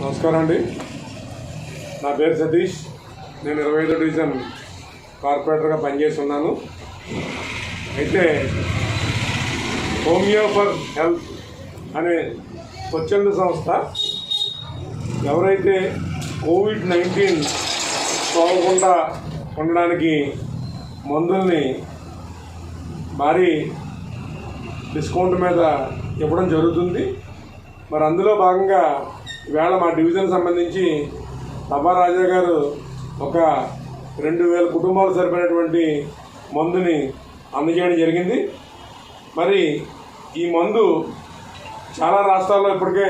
నమస్కారం అండి. నా పేరు సతీష్. నేను ఇరవై ఐదో డివిజన్ కార్పొరేటర్గా పనిచేస్తున్నాను. అయితే హోమియో ఫర్ హెల్త్ అనే స్వచ్ఛంద సంస్థ ఎవరైతే కోవిడ్ నైన్టీన్ పోకుండా ఉండడానికి మందుల్ని భారీ డిస్కౌంట్ మీద ఇవ్వడం జరుగుతుంది. మరి అందులో భాగంగా ఈవేళ మా డివిజన్ సంబంధించి తబా రాజా గారు ఒక రెండు వేల కుటుంబాలు సరిపోయినటువంటి మందుని అందజేయడం జరిగింది. మరి ఈ మందు చాలా రాష్ట్రాల్లో ఇప్పటికే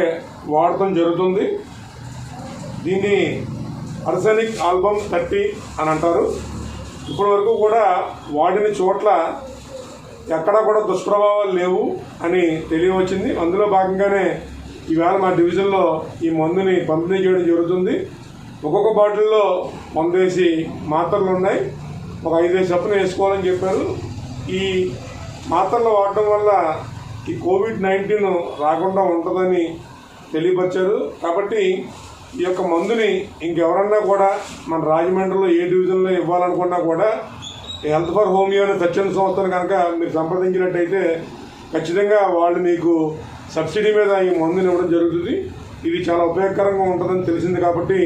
వాడటం జరుగుతుంది. దీన్ని అర్సనిక్ ఆల్బమ్ థర్టీ అని అంటారు. ఇప్పటి వరకు కూడా వాడిన చోట్ల ఎక్కడా కూడా దుష్ప్రభావాలు లేవు అని తెలియవచ్చింది. అందులో భాగంగానే ఈవేళ మా డివిజన్లో ఈ మందుని పంపిణీ చేయడం జరుగుతుంది. ఒక్కొక్క బాటిల్లో వందేసి మాత్రలు ఉన్నాయి. ఒక ఐదైదు చప్పున వేసుకోవాలని చెప్పారు. ఈ మాత్రలు వాడటం వల్ల ఈ కోవిడ్ నైన్టీన్ రాకుండా ఉంటుందని తెలియపరిచారు. కాబట్టి ఈ యొక్క మందుని ఇంకెవరన్నా కూడా మన రాజమండ్రిలో ఏ డివిజన్లో ఇవ్వాలనుకున్నా కూడా హెల్త్ ఫర్ హోమియో అనే స్వచ్ఛంద సంస్థను కనుక మీరు సంప్రదించినట్టయితే ఖచ్చితంగా వాళ్ళు మీకు సబ్సిడీ మీద ఈ మందుని ఇవ్వడం జరుగుతుంది. ఇది చాలా ఉపయోగకరంగా ఉంటుందని తెలిసింది కాబట్టి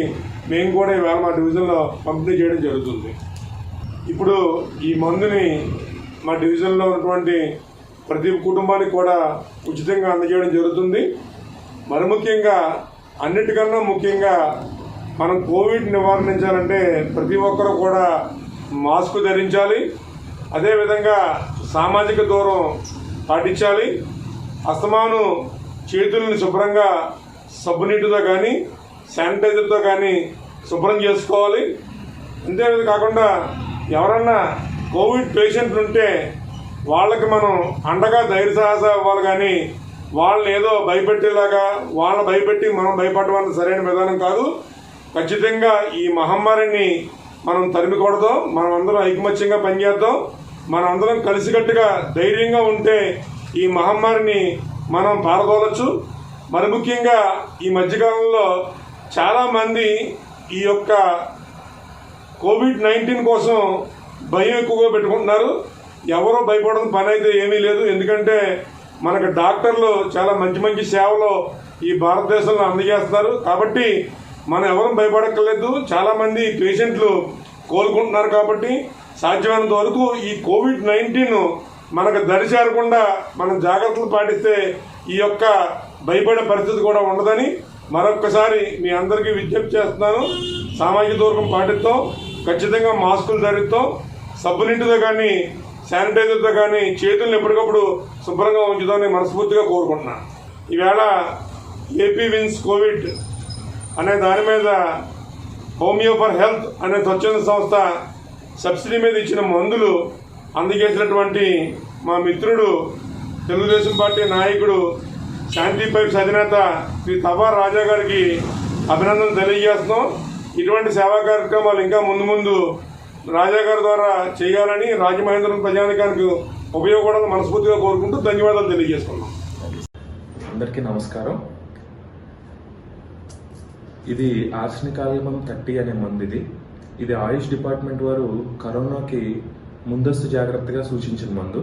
మేము కూడా ఇవాళ మా డివిజన్లో పంపిణీ చేయడం జరుగుతుంది. ఇప్పుడు ఈ మందుని మా డివిజన్లో ఉన్నటువంటి ప్రతి కుటుంబానికి కూడా ఉచితంగా అందజేయడం జరుగుతుంది. మరి ముఖ్యంగా అన్నిటికన్నా ముఖ్యంగా మనం కోవిడ్ నివారించాలంటే ప్రతి ఒక్కరూ కూడా మాస్క్ ధరించాలి. అదేవిధంగా సామాజిక దూరం పాటించాలి. అస్తమాను చేతులను శుభ్రంగా సబ్బు నీటితో కానీ శానిటైజర్తో కానీ శుభ్రం చేసుకోవాలి. అంతేవిధంగా కాకుండా ఎవరన్నా కోవిడ్ పేషెంట్లు ఉంటే వాళ్ళకి మనం అండగా ధైర్య సాహస ఇవ్వాలి కానీ వాళ్ళని ఏదో భయపెట్టేలాగా వాళ్ళని భయపెట్టి మనం భయపడడం అన్నది సరైన విధానం కాదు. ఖచ్చితంగా ఈ మహమ్మారిని మనం తరిమి మనం అందరం ఐకమత్యంగా పనిచేద్దాం. మనం అందరం కలిసికట్టుగా ధైర్యంగా ఉంటే ఈ మహమ్మారిని మనం పారదోలచ్చు. మరి ముఖ్యంగా ఈ మధ్యకాలంలో చాలామంది ఈ యొక్క కోవిడ్ నైన్టీన్ కోసం భయం ఎక్కువగా పెట్టుకుంటున్నారు. ఎవరో భయపడడం పని అయితే ఏమీ లేదు. ఎందుకంటే మనకు డాక్టర్లు చాలా మంచి మంచి సేవలు ఈ భారతదేశంలో అందజేస్తున్నారు. కాబట్టి మనం ఎవరూ భయపడక్కర్లేదు. చాలామంది పేషెంట్లు కోలుకుంటున్నారు కాబట్టి సాధ్యమైనంత వరకు ఈ కోవిడ్ నైన్టీన్ మనకు దరి చేరకుండా మనం జాగ్రత్తలు పాటిస్తే ఈ యొక్క భయపడే పరిస్థితి కూడా ఉండదని మరొక్కసారి మీ అందరికీ విజ్ఞప్తి చేస్తున్నాను. సామాజిక దూరం పాటిస్తాం. ఖచ్చితంగా మాస్కులు ధరిస్తాం. సబ్బు నీటితో కానీ శానిటైజర్తో కానీ చేతులను ఎప్పటికప్పుడు శుభ్రంగా ఉంచుదామని మనస్ఫూర్తిగా కోరుకుంటున్నాను. ఈవేళ ఏపీ విన్స్ కోవిడ్ అనే దాని మీద హోమియో ఫర్ హెల్త్ అనే స్వచ్ఛంద సంస్థ సబ్సిడీ మీద ఇచ్చిన మందులు అందజేసినటువంటి మా మిత్రుడు తెలుగుదేశం పార్టీ నాయకుడు శాంతి పైప్స్ అధినేత శ్రీ తబా రాజా గారికి అభినందనలు తెలియజేస్తున్నాం. ఇటువంటి సేవా కార్యక్రమాలు ఇంకా ముందు ముందు రాజా గారి ద్వారా చేయాలని రాజమహేంద్రం ప్రజానికానికి ఉపయోగపడాలని మనస్ఫూర్తిగా కోరుకుంటూ ధన్యవాదాలు తెలియజేసుకున్నాం అందరికీ నమస్కారం. ఇది ఆర్సనిక్ థర్టీ అనే మందిది. ఇది ఇది ఆయుష్ డిపార్ట్మెంట్ వారు కరోనాకి ముందస్తు జాగ్రత్తగా సూచించిన మందు.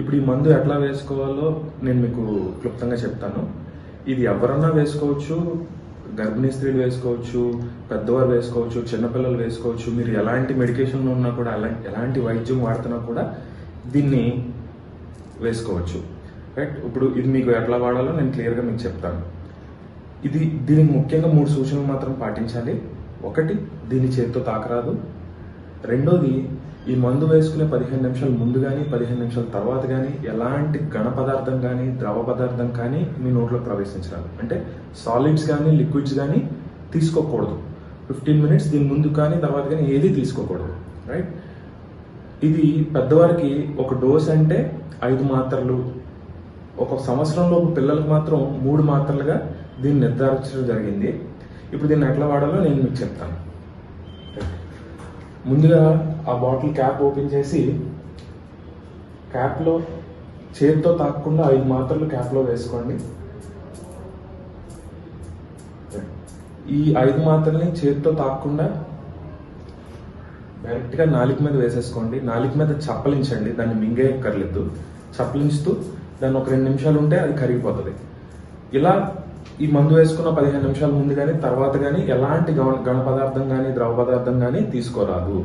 ఇప్పుడు ఈ మందు ఎట్లా వేసుకోవాలో నేను మీకు క్లుప్తంగా చెప్తాను. ఇది ఎవరన్నా వేసుకోవచ్చు గర్భిణీ స్త్రీలు వేసుకోవచ్చు పెద్దవారు వేసుకోవచ్చు చిన్నపిల్లలు వేసుకోవచ్చు మీరు ఎలాంటి మెడికేషన్లో ఉన్నా కూడా ఎలా ఎలాంటి వైద్యం వాడుతున్నా కూడా దీన్ని వేసుకోవచ్చు. రైట్ ఇప్పుడు ఇది మీకు ఎట్లా వాడాలో నేను క్లియర్గా మీకు చెప్తాను. ఇది దీనికి ముఖ్యంగా మూడు సూచనలు మాత్రం పాటించాలి. ఒకటి దీని చేతితో తాకరాదు. రెండోది ఈ మందు వేసుకునే పదిహేను నిమిషాల ముందు కానీ పదిహేను నిమిషాల తర్వాత కానీ ఎలాంటి ఘన పదార్థం కానీ ద్రవ పదార్థం కానీ మీ నోట్లో ప్రవేశించరాదు. అంటే సాలిడ్స్ కానీ లిక్విడ్స్ కానీ తీసుకోకూడదు. ఫిఫ్టీన్ మినిట్స్ దీని ముందు కానీ తర్వాత కానీ ఏది తీసుకోకూడదు. రైట్ ఇది పెద్దవారికి ఒక డోస్ అంటే ఐదు మాత్రలు. ఒక సంవత్సరంలోపు పిల్లలకు మాత్రం మూడు మాత్రలుగా దీన్ని నిర్ధారించడం జరిగింది. ఇప్పుడు దీన్ని ఎట్లా వాడాలో నేను మీకు చెప్తాను. ముందుగా ఆ బాటిల్ క్యాప్ ఓపెన్ చేసి క్యాప్లో చేతితో తాకకుండా ఐదు మాత్రలు క్యాప్లో వేసుకోండి. ఈ ఐదు మాత్రల్ని చేతితో తాకకుండా డైరెక్ట్గా నాలుగు మీద వేసేసుకోండి. నాలుగు మీద చప్పలించండి. దాన్ని మింగేయక్కర్లేదు. చప్పలించుతూ దాన్ని ఒక రెండు నిమిషాలు ఉంటే అది కరిగిపోతుంది. ఇలా ఈ మందు వేసుకున్న పదిహేను నిమిషాల ముందు కానీ తర్వాత కానీ ఎలాంటి గణ పదార్థం కానీ ద్రవ పదార్థం కానీ తీసుకోరాదు.